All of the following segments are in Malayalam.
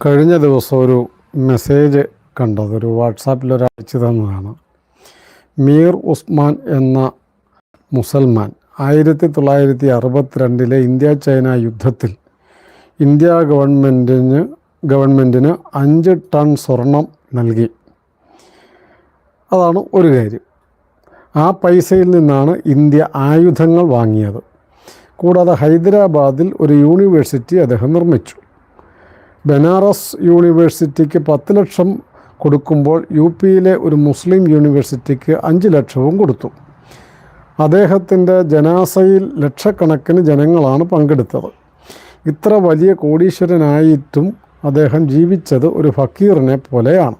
കഴിഞ്ഞ ദിവസം ഒരു മെസ്സേജ് കണ്ടത് ഒരു വാട്സാപ്പിൽ ഒരു അയച്ചു തന്നതാണ്. മീർ ഉസ്മാൻ എന്ന മുസൽമാൻ ആയിരത്തി തൊള്ളായിരത്തി അറുപത്തിരണ്ടിലെ ഇന്ത്യ ചൈന യുദ്ധത്തിൽ ഇന്ത്യ ഗവൺമെന്റിന് ഗവൺമെന്റിന് അഞ്ച് ടൺ സ്വർണം നൽകി. അതാണ് ഒരു കാര്യം. ആ പൈസയിൽ നിന്നാണ് ഇന്ത്യ ആയുധങ്ങൾ വാങ്ങിയത്. കൂടാതെ ഹൈദരാബാദിൽ ഒരു യൂണിവേഴ്സിറ്റി അദ്ദേഹം നിർമ്മിച്ചു. ബനാറസ് യൂണിവേഴ്സിറ്റിക്ക് പത്ത് ലക്ഷം കൊടുക്കുമ്പോൾ യു പിയിലെ ഒരു മുസ്ലിം യൂണിവേഴ്സിറ്റിക്ക് അഞ്ച് ലക്ഷവും കൊടുത്തു. അദ്ദേഹത്തിന്റെ ജനാസയിൽ ലക്ഷക്കണക്കിന് ജനങ്ങളാണ് പങ്കെടുത്തത്. ഇത്ര വലിയ കോടീശ്വരനായിട്ടും അദ്ദേഹം ജീവിച്ചത് ഒരു ഫക്കീറിനെ പോലെയാണ്.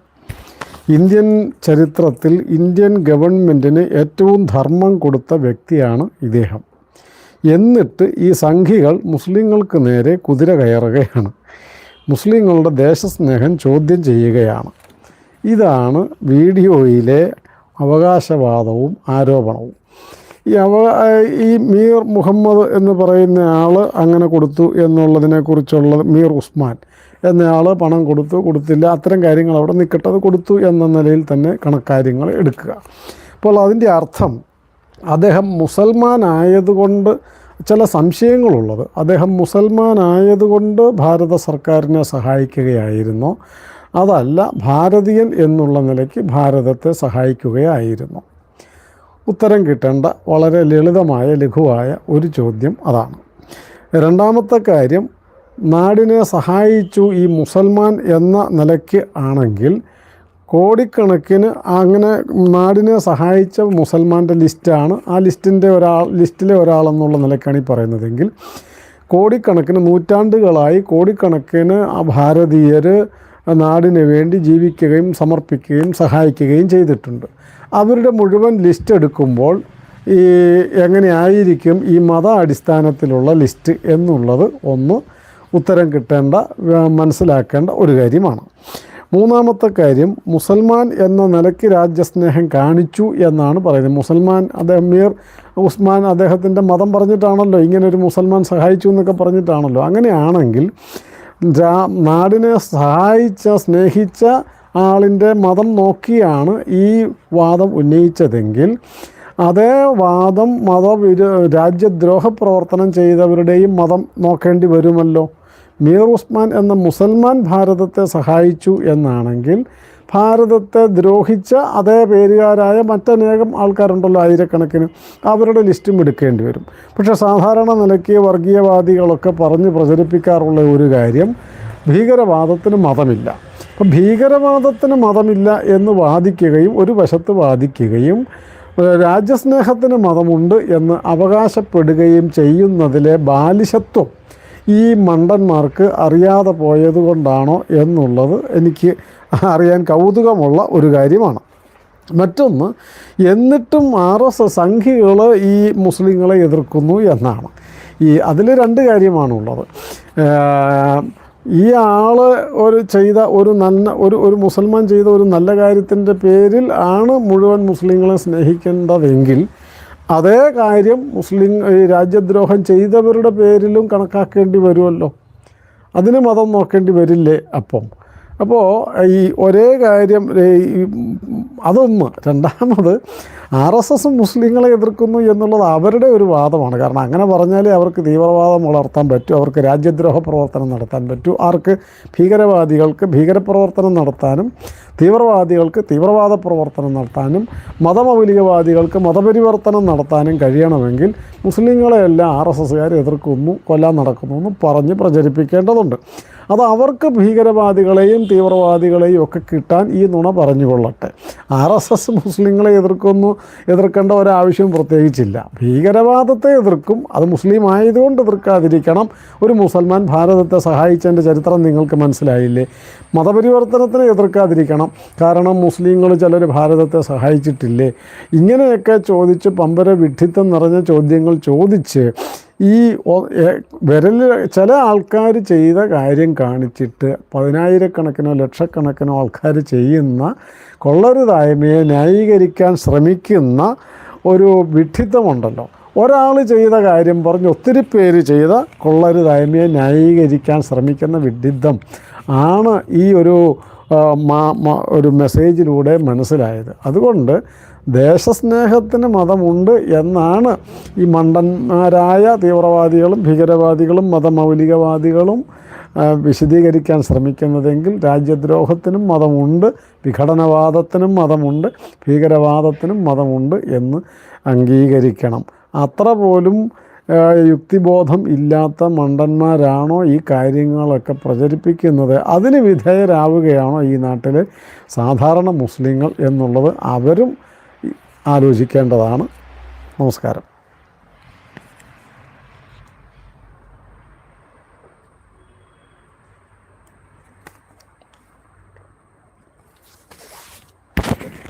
ഇന്ത്യൻ ചരിത്രത്തിൽ ഇന്ത്യൻ ഗവൺമെന്റിന് ഏറ്റവും ധർമ്മം കൊടുത്ത വ്യക്തിയാണ് ഇദ്ദേഹം. എന്നിട്ട് ഈ സംഘികൾ മുസ്ലിങ്ങൾക്ക് നേരെ കുതിര കയറുകയാണ്. മുസ്ലിങ്ങളുടെ ദേശസ്നേഹം ചോദ്യം ചെയ്യുകയാണ്. ഇതാണ് വീഡിയോയിലെ അവകാശവാദവും ആരോപണവും. ഈ അവ ഈ മീർ മുഹമ്മദ് എന്ന് പറയുന്ന ആൾ അങ്ങനെ കൊടുത്തു എന്നുള്ളതിനെക്കുറിച്ചുള്ള മീർ ഉസ്മാൻ എന്നയാൾ പണം കൊടുത്തു കൊടുത്തില്ല. അത്തരം കാര്യങ്ങൾ അവിടെ നിൽക്കട്ടെ അത് കൊടുത്തു എന്ന നിലയിൽ തന്നെ കണക്കാര്യങ്ങൾ എടുക്കുക. അപ്പോൾ അതിന്റെ അർത്ഥം അദ്ദേഹം മുസൽമാനായതുകൊണ്ട് ചില സംശയങ്ങളുള്ളത്. അദ്ദേഹം മുസൽമാനായതുകൊണ്ട് ഭാരത സർക്കാരിനെ സഹായിക്കുകയായിരുന്നു. അതല്ല ഭാരതീയൻ എന്നുള്ള നിലയ്ക്ക് ഭാരതത്തെ സഹായിക്കുകയായിരുന്നു. ഉത്തരം കിട്ടേണ്ട വളരെ ലളിതമായ ലഘുവായ ഒരു ചോദ്യം അതാണ്. രണ്ടാമത്തെ കാര്യം നാടിനെ സഹായിച്ചു ഈ മുസൽമാൻ എന്ന നിലയ്ക്ക് ആണെങ്കിൽ കോടിക്കണക്കിന് അങ്ങനെ നാടിനെ സഹായിച്ച മുസൽമാന്റെ ലിസ്റ്റാണ്. ആ ലിസ്റ്റിന്റെ ഒരാൾ ലിസ്റ്റിലെ ഒരാളെന്നുള്ള നിലയ്ക്കാണ് ഈ പറയുന്നതെങ്കിൽ കോടിക്കണക്കിന് നൂറ്റാണ്ടുകളായി കോടിക്കണക്കിന് ആ ഭാരതീയർ നാടിന് വേണ്ടി ജീവിക്കുകയും സമർപ്പിക്കുകയും സഹായിക്കുകയും ചെയ്തിട്ടുണ്ട്. അവരുടെ മുഴുവൻ ലിസ്റ്റ് എടുക്കുമ്പോൾ ഈ എങ്ങനെയായിരിക്കും ഈ മത അടിസ്ഥാനത്തിലുള്ള ലിസ്റ്റ് എന്നുള്ളത് ഒന്ന് ഉത്തരം കിട്ടേണ്ട മനസ്സിലാക്കേണ്ട ഒരു കാര്യമാണ്. മൂന്നാമത്തെ കാര്യം മുസൽമാൻ എന്ന നിലയ്ക്ക് രാജ്യസ്നേഹം കാണിച്ചു എന്നാണ് പറയുന്നത്. മുസൽമാൻ അദ്ദേഹം മീർ ഉസ്മാൻ അദ്ദേഹത്തിന്റെ മതം പറഞ്ഞിട്ടാണല്ലോ ഇങ്ങനെ ഒരു മുസൽമാൻ സഹായിച്ചു എന്നൊക്കെ പറഞ്ഞിട്ടാണല്ലോ. അങ്ങനെയാണെങ്കിൽ നാടിനെ സഹായിച്ച സ്നേഹിച്ച ആളിന്റെ മതം നോക്കിയാണ് ഈ വാദം ഉന്നയിച്ചതെങ്കിൽ അതേ വാദം മതവിര രാജ്യദ്രോഹ പ്രവർത്തനം ചെയ്തവരുടെയും മതം നോക്കേണ്ടി വരുമല്ലോ. മീർ ഉസ്മാൻ എന്ന മുസൽമാൻ ഭാരതത്തെ സഹായിച്ചു എന്നാണെങ്കിൽ ഭാരതത്തെ ദ്രോഹിച്ച അതേ പേരുകാരായ മറ്റനേകം ആൾക്കാരുണ്ടല്ലോ ആയിരക്കണക്കിന്. അവരുടെ ലിസ്റ്റും എടുക്കേണ്ടി വരും. പക്ഷേ സാധാരണ നിലയ്ക്ക് വർഗീയവാദികളൊക്കെ പറഞ്ഞ് പ്രചരിപ്പിക്കാറുള്ള ഒരു കാര്യം ഭീകരവാദത്തിന് മതമില്ല. അപ്പം ഭീകരവാദത്തിന് മതമില്ല എന്ന് വാദിക്കുകയും ഒരു വശത്ത് വാദിക്കുകയും രാജ്യസ്നേഹത്തിന് മതമുണ്ട് എന്ന് അവകാശപ്പെടുകയും ചെയ്യുന്നതിലെ ബാലിശത്വം ഈ മണ്ടന്മാർക്ക് അറിയാതെ പോയത് കൊണ്ടാണോ എന്നുള്ളത് എനിക്ക് അറിയാൻ കൗതുകമുള്ള ഒരു കാര്യമാണ്. മറ്റൊന്ന് എന്നിട്ടും ആർ എസ് സംഘികൾ ഈ മുസ്ലിങ്ങളെ എതിർക്കുന്നു എന്നാണ്. ഈ അതിൽ രണ്ട് കാര്യമാണുള്ളത്. ഈ ആൾ ഒരു ചെയ്ത ഒരു നല്ല ഒരു ഒരു മുസൽമാൻ ചെയ്ത ഒരു നല്ല കാര്യത്തിന്റെ പേരിൽ ആണ് മുഴുവൻ മുസ്ലിങ്ങളെ സ്നേഹിക്കേണ്ടതെങ്കിൽ അതേ കാര്യം മുസ്ലിം രാജ്യദ്രോഹം ചെയ്തവരുടെ പേരിലും കണക്കാക്കേണ്ടി വരുമല്ലോ. അതിന് മതം നോക്കേണ്ടി വരില്ലേ അപ്പം? അപ്പോൾ ഈ ഒരേ കാര്യം അതൊന്ന്. രണ്ടാമത് ആർ എസ് എസും മുസ്ലിങ്ങളെ എതിർക്കുന്നു എന്നുള്ളത് അവരുടെ ഒരു വാദമാണ്. കാരണം അങ്ങനെ പറഞ്ഞാലേ അവർക്ക് തീവ്രവാദം വളർത്താൻ പറ്റൂ അവർക്ക് രാജ്യദ്രോഹ പ്രവർത്തനം നടത്താൻ പറ്റൂ. ആർക്ക്? ഭീകരവാദികൾക്ക് ഭീകരപ്രവർത്തനം നടത്താനും തീവ്രവാദികൾക്ക് തീവ്രവാദ പ്രവർത്തനം നടത്താനും മതമൗലികവാദികൾക്ക് മതപരിവർത്തനം നടത്താനും കഴിയണമെങ്കിൽ മുസ്ലിങ്ങളെയെല്ലാം ആർ എസ് എസ്സുകാർ എതിർക്കുന്നു കൊല്ലാൻ നടക്കുന്നു എന്ന് പറഞ്ഞ് പ്രചരിപ്പിക്കേണ്ടതുണ്ട്. അത് അവർക്ക് ഭീകരവാദികളെയും തീവ്രവാദികളെയും ഒക്കെ കിട്ടാൻ ഈ നുണ പറഞ്ഞുകൊള്ളട്ടെ. ആർ എസ് എസ് മുസ്ലിങ്ങളെ എതിർക്കുന്നു എതിർക്കേണ്ട ഒരാവശ്യം പ്രത്യേകിച്ചില്ല. ഭീകരവാദത്തെ എതിർക്കും അത് മുസ്ലിം ആയതുകൊണ്ട് എതിർക്കാതിരിക്കണം. ഒരു മുസൽമാൻ ഭാരതത്തെ സഹായിച്ചതിന്റെ ചരിത്രം നിങ്ങൾക്ക് മനസ്സിലായില്ലേ? മതപരിവർത്തനത്തിന് എതിർക്കാതിരിക്കണം. കാരണം മുസ്ലിങ്ങൾ ചിലർ ഭാരതത്തെ സഹായിച്ചിട്ടില്ലേ? ഇങ്ങനെയൊക്കെ ചോദിച്ച് പമ്പര വിഡ്ഢിത്തം നിറഞ്ഞ ചോദ്യങ്ങൾ ചോദിച്ച് ഈ വിരൽ ചില ആൾക്കാർ ചെയ്ത കാര്യം കാണിച്ചിട്ട് പതിനായിരക്കണക്കിനോ ലക്ഷക്കണക്കിനോ ആൾക്കാർ ചെയ്യുന്ന കൊള്ളരുതായ്മയെ ന്യായീകരിക്കാൻ ശ്രമിക്കുന്ന ഒരു വിഡ്ഢിത്തമുണ്ടല്ലോ. ഒരാൾ ചെയ്ത കാര്യം പറഞ്ഞ് ഒത്തിരി പേര് ചെയ്ത കൊള്ളരുതായ്മയെ ന്യായീകരിക്കാൻ ശ്രമിക്കുന്ന വിഡിത്തം ആണ് ഈ ഒരു ഒരു മെസ്സേജിലൂടെ മനസ്സിലായത്. അതുകൊണ്ട് ദേശസ്നേഹത്തിന് മതമുണ്ട് എന്നാണ് ഈ മണ്ടന്മാരായ തീവ്രവാദികളും ഭീകരവാദികളും മതമൗലികവാദികളും വിശദീകരിക്കാൻ ശ്രമിക്കുന്നതെങ്കിൽ രാജ്യദ്രോഹത്തിനും മതമുണ്ട് വിഘടനവാദത്തിനും മതമുണ്ട് ഭീകരവാദത്തിനും മതമുണ്ട് എന്ന് അംഗീകരിക്കണം. അത്ര പോലും യുക്തിബോധം ഇല്ലാത്ത മണ്ടന്മാരാണോ ഈ കാര്യങ്ങളൊക്കെ പ്രചരിപ്പിക്കുന്നത്? അതിന് വിധേയരാവുകയാണോ ഈ നാട്ടിൽ സാധാരണ മുസ്ലിങ്ങൾ എന്നുള്ളത്? അവരും ആലോചിക്കേണ്ടതാണ്. നമസ്കാരം.